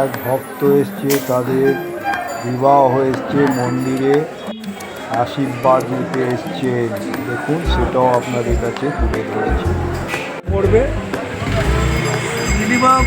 এক ভক্ত এসছে তাদের বিবাহ এসছে মন্দিরে আশীর্বাদ নিতে এসছেন দেখুন সেটাও আপনাদের কাছে তুলে ধরেছি। পড়বে? মিনিমাম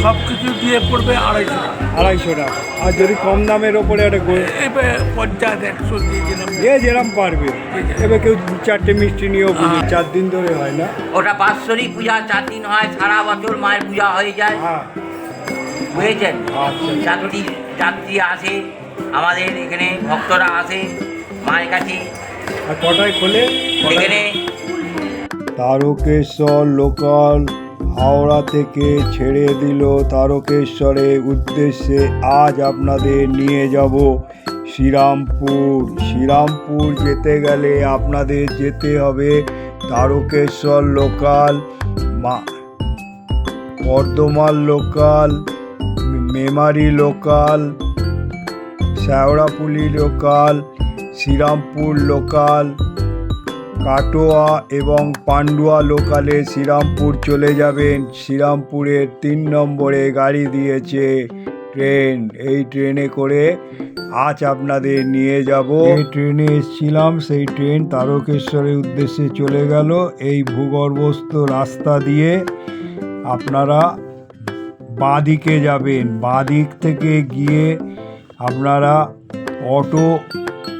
সব কিছু দিয়ে পড়বে আড়াইশো আড়াইশো টাকা। আর যদি কম দামের ওপরে একটা পঞ্চায়েত একশো যে যেরম পারবে। এবার কেউ দু চারটে মিষ্টি নিয়েও পুজো চার দিন ধরে হয় না। ওটা বাৎসরিক পূজা চার দিন হয় সারা বছর মায়ের পূজা হয়ে যায়। হ্যাঁ। বুঝেছেন আচ্ছা। যাত্রী যাত্রী আসে আমাদের এখানে ভক্তরা আসে মায়ের কাছে। কটায় খোলে? এখানে তারকেশ্বর লোকাল হাওড়া থেকে ছেড়ে দিল তারকেশ্বরের উদ্দেশ্যে। আজ আপনাদের নিয়ে যাব শ্রীরামপুর। শ্রীরামপুর যেতে গেলে আপনাদের যেতে হবে তারকেশ্বর লোকাল মা Bardhaman local Memari local, Sheoraphuli local, Serampore local, Katwa এবং পান্ডুয়া লোকালে শ্রীরামপুর চলে যাবেন। শ্রীরামপুরের তিন নম্বরে গাড়ি দিয়েছে ট্রেন। এই ট্রেনে করে আজ আপনাদের নিয়ে যাব। এই ট্রেনে এসেছিলাম, সেই ট্রেন তারকেশ্বরের উদ্দেশ্যে চলে গেল। এই ভূগর্ভস্থ রাস্তা দিয়ে আপনারা বাঁদিকে যাবেন। বাঁদিক থেকে গিয়ে আপনারা অটো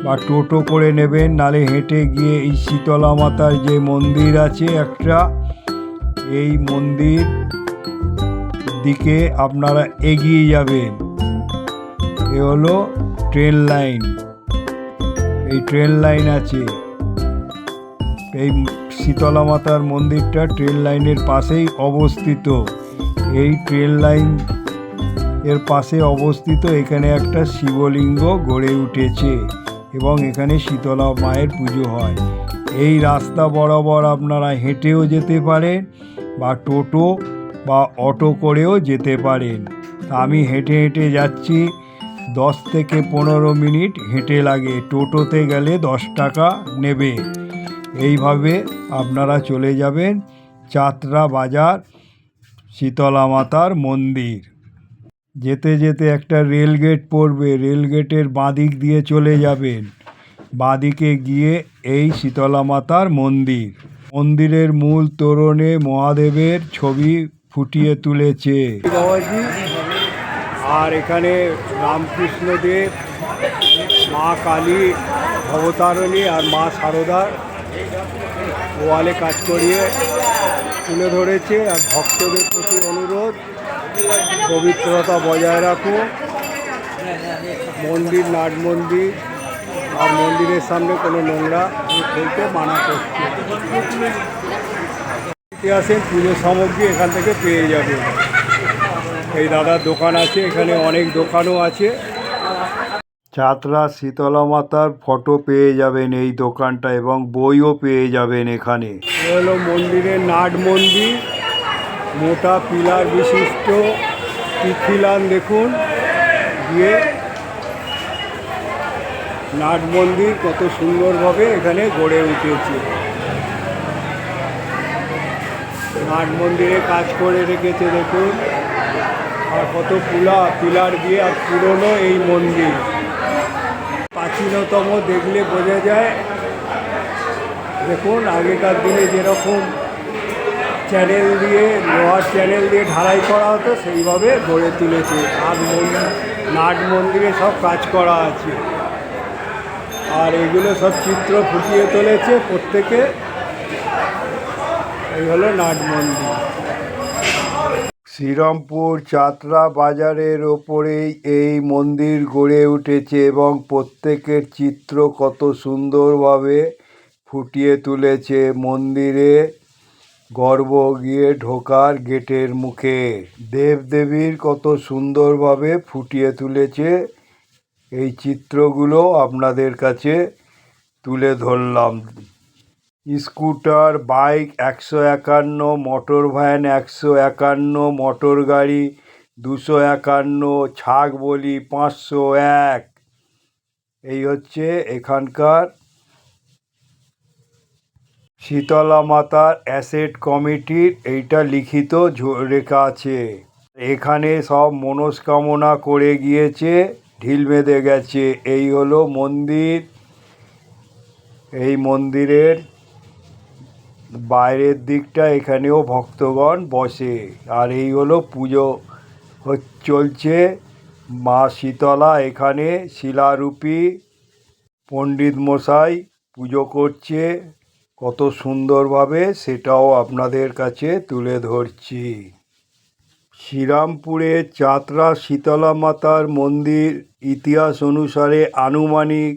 বা টোটো করে নেবেন, নালে হেঁটে গিয়ে এই শীতলা মাতার যে মন্দির আছে একটা, এই মন্দির দিকে আপনারা এগিয়ে যাবেন। এ হলো ট্রেন লাইন। এই ট্রেন লাইন আছে। এই শীতলা মাতার মন্দিরটা ট্রেন লাইনের পাশেই অবস্থিত। এই ট্রেন লাইন এর পাশে অবস্থিত এখানে একটা শিবলিঙ্গ গড়ে উঠেছে এবং এখানে শীতলা মায়ের পুজো হয়। এই রাস্তা বরাবর আপনারা হেঁটেও যেতে পারেন বা টোটো বা অটো করেও যেতে পারেন। তা আমি হেঁটে হেঁটে যাচ্ছি, দশ থেকে পনেরো মিনিট হেঁটে লাগে। টোটোতে গেলে দশ টাকা নেবে। এইভাবে আপনারা চলে যাবেন চাতরা বাজার শীতলা মাতার মন্দির। যেতে যেতে একটা রেল গেট পড়বে, রেল গেটের বাঁদিক দিয়ে চলে যাবেন। বাঁদিকে গিয়ে এই শীতলা মাতার মন্দির। মন্দিরের মূল তোরণে মহাদেবের ছবি ফুটিয়ে তুলেছে। আর এখানে রামকৃষ্ণদেব, মা কালী, অবতারণী আর মা সারদার ওয়ালে কাজ করিয়ে তুলে ধরেছে আর ভক্তদের প্রতি অনুরোধ, পবিত্রতা বজায় রাখো। মন্দির, নাট মন্দির, আর মন্দিরের সামনে কোনো নোংরা ফেলতে মানা করছে ইতিহাসের পুজো সামগ্রী এখান থেকে পেয়ে যাবে। এই দাদার দোকান আছে, এখানে অনেক দোকানও আছে। চাতরা শীতলা মাতার ফটো পেয়ে যাবেন এই দোকানটা এবং বইও পেয়ে যাবেন এখানে। হলো মন্দিরের নাট মন্দির, মোটা পিলার বিশিষ্ট তিথিলান দেখুন। গিয়ে নাট মন্দির কত সুন্দরভাবে এখানে গড়ে উঠেছে। নাট মন্দিরে কাজ করে রেখেছে দেখুন। আর কত পুলা পিলার দিয়ে আর পুরনো এই মন্দির। প্রাচীনতম দেখলে বোঝা যায়। দেখুন, আগেকার দিনে যেরকম চ্যানেল দিয়ে, লোহার চ্যানেল দিয়ে ঢালাই করা হতো, সেইভাবে গড়ে তুলেছে। আর মন্দির, নাট মন্দিরে সব কাজ করা আছে। আর এগুলো সব চিত্র ফুটিয়ে তুলেছে প্রত্যেকে। এই হলো নাট মন্দির। শ্রীরামপুর চাতরা বাজারের ওপরেই এই মন্দির গড়ে উঠেছে এবং প্রত্যেকের চিত্র কত সুন্দরভাবে ফুটিয়ে তুলেছে। মন্দিরে গর্ব গিয়ে ঢোকার গেটের মুখে। দেবদেবীর কত সুন্দরভাবে ফুটিয়ে তুলেছে। এই চিত্রগুলো আপনাদের কাছে তুলে ধরলাম। স্কুটার, বাইক একশো একান্ন, মোটর ভ্যান একশো একান্ন, মোটর গাড়ি দুশো একান্ন, ছাগ বলি পাঁচশো এক। এই হচ্ছে এখানকার শীতলা মাতার অ্যাসেট কমিটির এইটা লিখিত রেখা আছে। এখানে সব মনস্কামনা করে গিয়েছে, ঢিল বেঁধে গেছে। এই হলো মন্দির। এই মন্দিরের বাইরের দিকটা এখানেও ভক্তগণ বসে। আর এই হলো পুজো। চলছে মা শীতলা এখানে, শিলারূপী পণ্ডিত মশাই পুজো করছে। কত সুন্দরভাবে সেটাও আপনাদের কাছে তুলে ধরছি। শ্রীরামপুরে চাতরা শীতলা মাতার মন্দির ইতিহাস অনুসারে আনুমানিক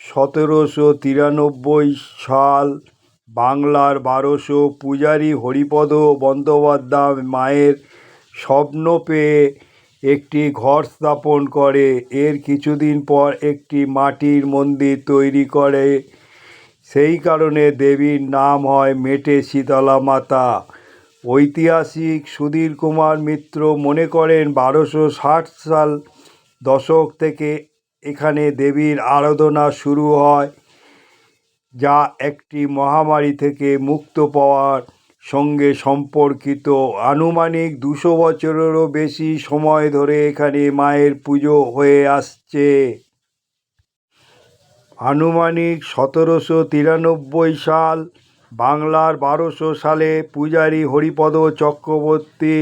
সতেরোশো তিরানব্বই সাল বাংলার বারোশো পূজারী হরিপদ বন্দ্যোপাধ্যায় মায়ের স্বপ্ন পেয়ে একটি ঘর স্থাপন করে। এর কিছুদিন পর একটি মাটির মন্দির তৈরি করে। সেই কারণে দেবীর নাম হয় মেটে শীতলা মাতা। ঐতিহাসিক সুধীর কুমার মিত্র মনে করেন বারোশো ষাট সাল দশক থেকে এখানে দেবীর আরাধনা শুরু হয়। যা একটি মহামারী থেকে মুক্ত পাওয়ার সঙ্গে সম্পর্কিত। আনুমানিক দুশো বছরেরও বেশি সময় ধরে এখানে মায়ের পুজো হয়ে আসছে। আনুমানিক সতেরোশো তিরানব্বই সাল বাংলার বারোশো সালে পূজারী হরিপদ চক্রবর্তী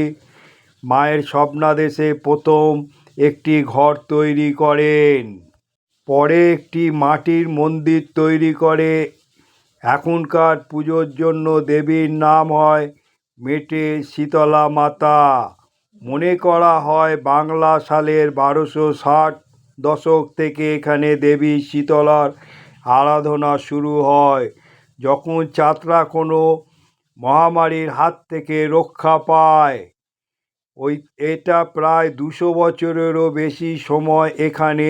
মায়ের স্বপ্নাদেশে প্রথম একটি ঘর তৈরি করেন। পরে একটি মাটির মন্দির তৈরি করে। এখনকার পুজোর জন্য দেবীর নাম হয় মেটে শীতলা মাতা। মনে করা হয় বাংলা সালের বারোশো ষাট দশক থেকে এখানে দেবী শীতলার আরাধনা শুরু হয়। যখন চাতরা কোনো মহামারীর হাত থেকে রক্ষা পায়, ওই, এটা প্রায় দুশো বছরেরও বেশি সময় এখানে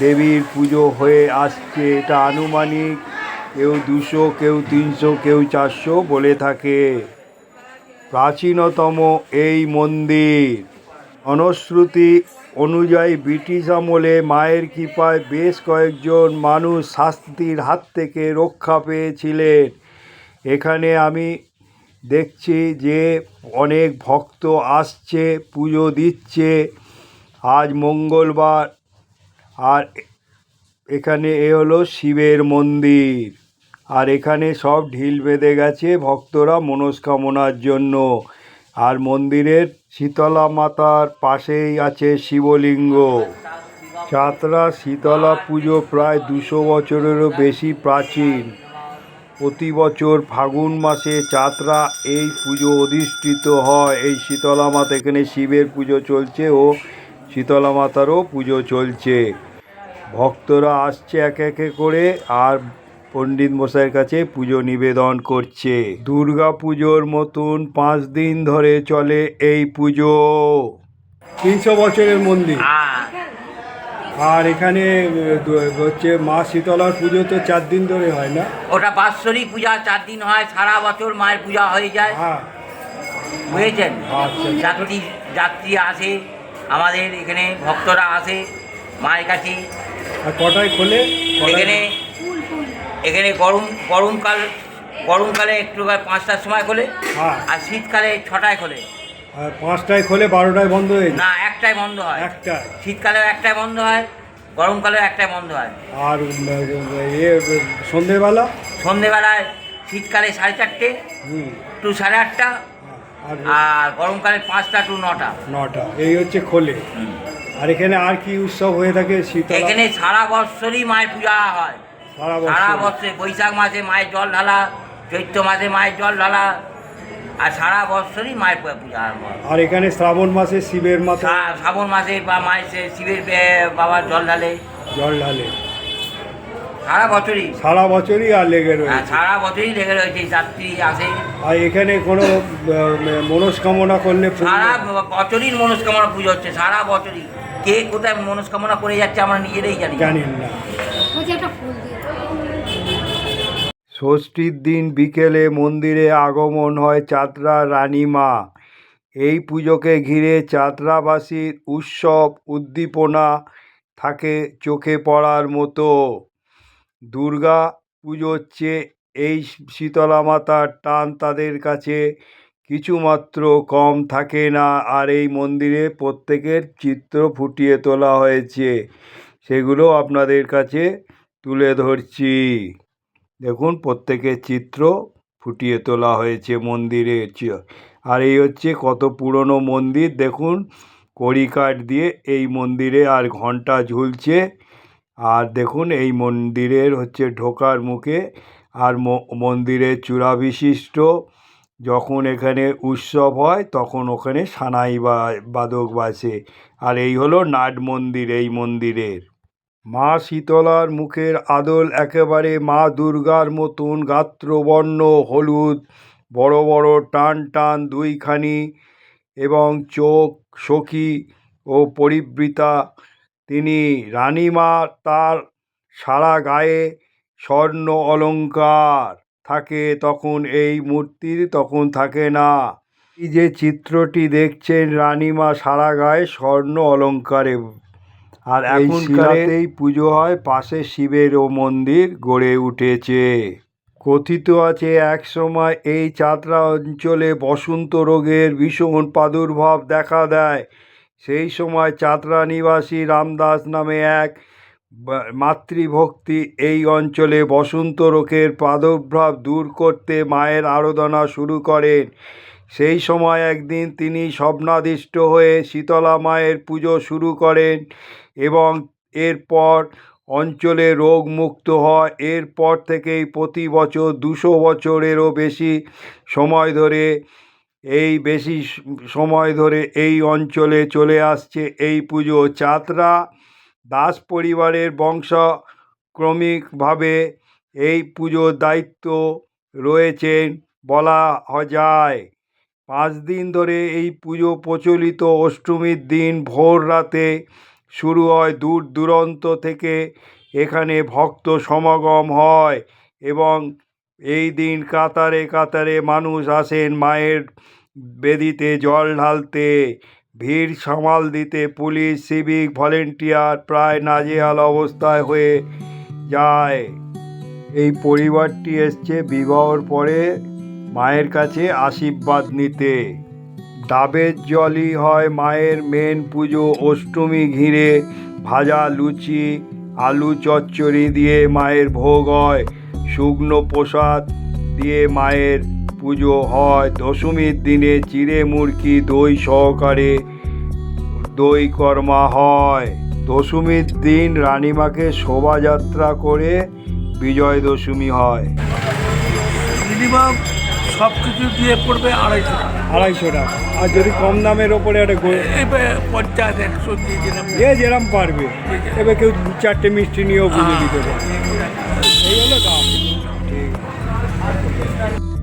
দেবীর পুজো হয়ে আসছে। এটা আনুমানিক কেউ দুশো, কেউ তিনশো, কেউ চারশো বলে থাকে। প্রাচীনতম এই মন্দির। অনুশ্রুতি অনুযায়ী ব্রিটিশ আমলে মায়ের কৃপায় বেশ কয়েকজন মানুষ শাস্তির হাত থেকে রক্ষা পেয়েছিলেন। এখানে আমি দেখছি যে অনেক ভক্ত আসছে, পুজো দিচ্ছে। আজ মঙ্গলবার আর এখানে এ হলো শিবের মন্দির। আর এখানে সব ঢিল বেঁধে গেছে ভক্তরা মনস্কামনার জন্য। আর মন্দিরের শীতলা মাতার পাশেই আছে শিবলিঙ্গ। চাতরা শীতলা পুজো প্রায় দুশো বছরেরও বেশি প্রাচীন। প্রতি বছর ফাগুন মাসে চাতরা এই পুজো অধিষ্ঠিত হয়। এই শীতলা মাতা, এখানে শিবের পুজো চলছে ও শীতলা মাতারও পুজো চলছে। ভক্তরা আসছে এক একে করে আর পণ্ডিত মশাইয়ের কাছে পুজো নিবেদন করছে। দুর্গা পুজোর মতন পাঁচ দিন ধরে চলে এই পুজো। তিনশো বছরের মন্দির। আর এখানে হচ্ছে মা শীতলার পুজো তো চার দিন ধরে হয় না? ওটা বাৎসরিক পূজা চার দিন হয় সারা বছর মায়ের পূজা হয়ে যায়। হ্যাঁ। বুঝেছেন? আচ্ছা। যাত্রী যাত্রী আসে আমাদের এখানে ভক্তরা আসে মায়ের কাছে। আর কটায় খোলে? এখানে এখানে গরম গরমকাল গরমকালে একটু পাঁচটার সময় খোলে হ্যাঁ। আর শীতকালে ছটায় খোলে। আর পাঁচটায় খোলে বারোটায় বন্ধ হয়ে না একটাই বন্ধ হয়। একটায় শীতকালেও একটাই বন্ধ হয় গরমকালেও একটাই বন্ধ হয়। আর ইয়ে সন্ধেবেলা? সন্ধেবেলায় শীতকালে সাড়ে চারটে টু সাড়ে আটটা আর আর গরমকালে পাঁচটা টু নটা। নটা। এই হচ্ছে খোলে। আর এখানে আর কি উৎসব হয়ে থাকে? শীতলা এখানে সারা বৎসরই মায়ের পূজা হয়। সারা সারা বছর বছরে বৈশাখ মাসে মায়ের জল ঢালা চৈত্র মাসে মায়ের জল ঢালা আর সারা বছরই মায়ের পূজা আরম্ভ হয়। আর এখানে শ্রাবণ মাসে শিবের মাথা শ্রাবণ মাসে বা মায়ের শিবের বাবার জল ঢালে। জল ঢালে। সারা বছরই? সারা বছরই আর লেগে হ্যাঁ, রয়েছে সারা বছরই লেগে রয়েছে যাত্রী আসে আর এখানে কোনো মনস্কামনা করলে সারা বছরই মনস্কামনা পুজো হচ্ছে সারা বছরই। কে কোথায় মনস্কামনা করে যাচ্ছে আমরা নিজেরাই জানি না। জানেন না। ষষ্ঠীর দিন বিকেলে মন্দিরে আগমন হয় চাতরা রানীমা। এই পুজোকে ঘিরে চাতরাবাসীর উৎসব উদ্দীপনা থাকে চোখে পড়ার মতো। দুর্গা পুজোর চেয়ে এই শীতলা মাতার টান তাদের কাছে কিছুমাত্র কম থাকে না। আর এই মন্দিরে প্রত্যেকের চিত্র ফুটিয়ে তোলা হয়েছে। সেগুলো আপনাদের কাছে তুলে ধরছি। দেখুন, প্রত্যেকের চিত্র ফুটিয়ে তোলা হয়েছে মন্দিরে। আর এই হচ্ছে কত পুরনো মন্দির। দেখুন, কড়িকাঠ দিয়ে এই মন্দিরে আর ঘণ্টা ঝুলছে। আর দেখুন, এই মন্দিরের হচ্ছে ঢোকার মুখে আর মন্দিরের চূড়া বিশিষ্ট যখন এখানে উৎসব হয়, তখন ওখানে সানাই বা, বাদক বাজে। আর এই হলো নাট মন্দির, এই মন্দিরের। মা শীতলার মুখের আদল একেবারে মা দুর্গার মতন গাত্রবর্ণ, হলুদ, বড় বড় টান টান দুইখানি এবং চোখ সখী ও পরিবৃতা তিনি রানীমা তার সারা গায়ে স্বর্ণ অলঙ্কার থাকে তখন এই মূর্তির তখন থাকে না। এই যে চিত্রটি দেখছেন রানীমা সারা গায়ে স্বর্ণ অলঙ্কারে। আর এখন এই পুজো হয় পাশে শিবেরও মন্দির গড়ে উঠেছে। কথিত আছে এক সময় এই চাতরা অঞ্চলে বসন্ত রোগের ভীষণ প্রাদুর্ভাব দেখা দেয়। সেই সময় চাতরা নিবাসী রামদাস নামে এক মাতৃভক্তি এই অঞ্চলে বসন্ত রোগের প্রাদুর্ভাব দূর করতে মায়ের আরাধনা শুরু করেন। সেই সময় একদিন তিনি স্বপ্নাদিষ্ট হয়ে শীতলা মায়ের পুজো শুরু করেন এবং এরপর অঞ্চলে রোগ মুক্ত হয়। এরপর থেকেই প্রতি বছর দুশো বছরেরও বেশি সময় ধরে এই বেশি সময় ধরে এই অঞ্চলে চলে আসছে এই পুজো। চাতরা দাস পরিবারের বংশক্রমিকভাবে এই পুজোর দায়িত্ব রয়েছেন বলা যায়। পাঁচ দিন ধরে এই পুজো প্রচলিত অষ্টমীর দিন ভোর রাতে শুরু হয় দূর দূরান্ত থেকে এখানে ভক্ত সমাগম হয় এবং এই দিন কাতারে কাতারে মানুষ আসেন মায়ের বেদিতে জল ঢালতে। ভিড় সামাল দিতে পুলিশ, সিভিক, ভলেন্টিয়ার প্রায় নাজেহাল অবস্থায় হয়ে যায়। এই পরিবারটি এসছে বিবাহর পরে মায়ের কাছে আশীর্বাদ নিতে। ডাবের জলই হয় মায়ের মেন পুজো। অষ্টমী ঘিরে ভাজা লুচি, আলু চচ্চড়ি দিয়ে মায়ের ভোগ হয়। শুকনো প্রসাদ দিয়ে মায়ের পুজো হয়। দশমীর দিনে চিড়ে মুরকি দই সহকারে দই কর্মা হয়। দশমীর দিন রানীমাকে শোভাযাত্রা করে বিজয় দশমী হয়। মিনিমাম সব কিছু দিয়ে পড়বে আড়াইশো টাকা। আড়াইশো টাকা। আর যদি কম দামের ওপরে একটা পঞ্চাশ একশো যে যেরম পারবে। এবার কেউ চারটে মিষ্টি নিয়েও বুঝে দিতে পারে এই হলো দাম।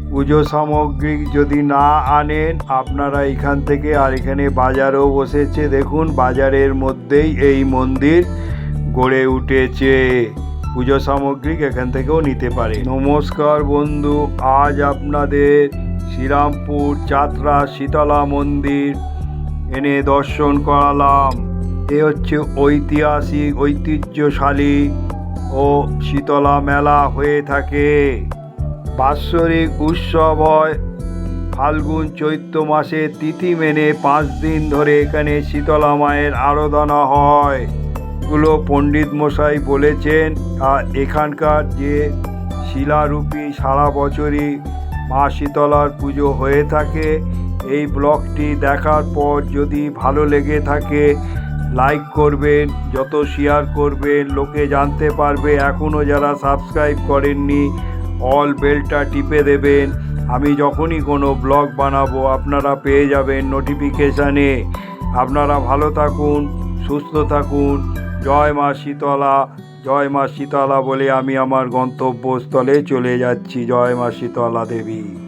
পুজো সামগ্রী যদি না আনেন, আপনারা এখান থেকে আর এখানে বাজারও বসেছে। দেখুন, বাজারের মধ্যেই এই মন্দির গড়ে উঠেছে। পুজো সামগ্রী এখান থেকেও নিতে পারে। নমস্কার বন্ধু, আজ আপনাদের শ্রীরামপুর চাতরা শীতলা মন্দির এনে দর্শন করালাম। এ হচ্ছে ঐতিহাসিক, ঐতিহ্যশালী ও শীতলা মেলা হয়ে থাকে। বাৎসরিক উৎসব হয়। ফাল্গুন চৈত্র মাসে তিথি মেনে পাঁচ দিন ধরে এখানে শীতলা মায়ের আরাধনা হয়। এগুলো পণ্ডিত মশাই বলেছেন আর এখানকার যে শিলারূপী সারা বছরই মা শীতলার পুজো হয়ে থাকে। এই ব্লগটি দেখার পর যদি ভালো লেগে থাকে, লাইক করবেন, যত শেয়ার করবেন, লোকে জানতে পারবে। এখনও যারা সাবস্ক্রাইব করেননি অল বেলটা টিপে দেবেন। আমি যখনই কোনো ব্লগ বানাবো, আপনারা পেয়ে যাবেন নোটিফিকেশানে আপনারা ভালো থাকুন, সুস্থ থাকুন। জয় মা শীতলা, জয় মা শীতলা বলে আমি আমার গন্তব্যস্থলে চলে যাচ্ছি। জয় মা শীতলা দেবী।